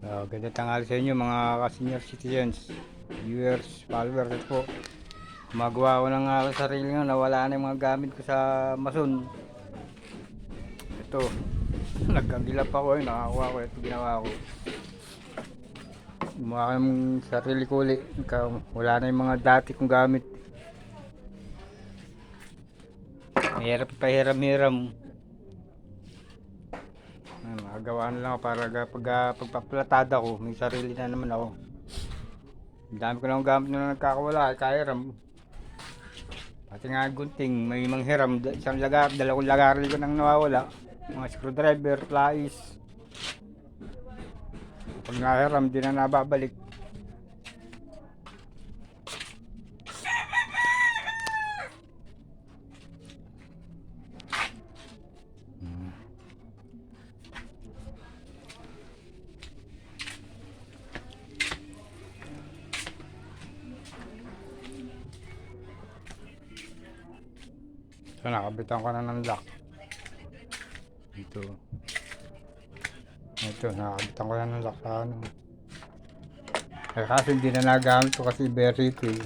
Uh, ganda tanghali sa inyo mga ka-senior citizens, viewers, followers at po. Gumagawa ko ng uh, sarili nga, nawala na yung mga gamit ko sa mason. Ito, nagkagilap ako eh, nakakuha ko ito ginawa ko. Gumawa ko ng sarili ko ulit. Wala na yung mga dati kong gamit. Mahirap pahiram-hiram. Na lang ako para pag ah, pagpaplatada ko, may sarili na naman ako. Ang dami ko lang gamit na nagkakawala, kaya ram. Pati nga gunting, may manghiram, isang lagar, dalawang lagarli ko nang nawawala. Mga screwdriver, plais. Pag nahiram, di na nababalik. So, nakabitan ko na ng lock. Ito. Ito, nakabitan ko na ng lock sa ano. Eh, kasi hindi na nagamit ko kasi very ito eh.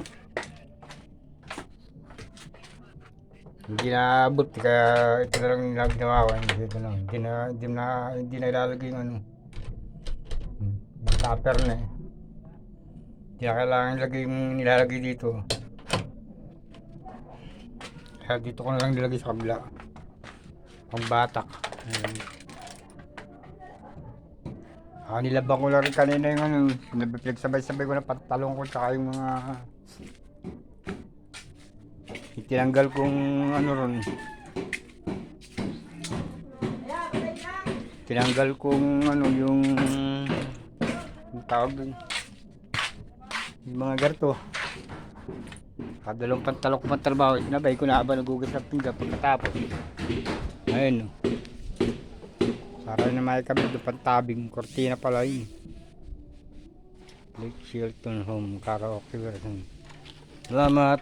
Hindi na abot, kaya ito na lang yung ginawa ko. Ito lang. Hindi na, hindi na, hindi na ilalagay yung ano. Hmm, tupper na eh. Hindi na kailangan ilagay yung nilalagay dito. Kaya dito ko na lang nilagay sa kabila. Pang batak. Ayan. Ah, nilabang ko lang kanina yung ano, nagbibig-sabay-sabay ko na pantalong ko tsaka yung mga itinanggal kong ano ron. Tinanggal kong ano yung yung tawag. Yung mga garto. Kadalong pantalok ko pantalbaho, sinabay ko na aba nagugas ng pinggan pagkatapos. Ayun. oh. Para na may kami doon pantabing, kortina pala yun. Lake Shilton Home, karaoke version. Salamat.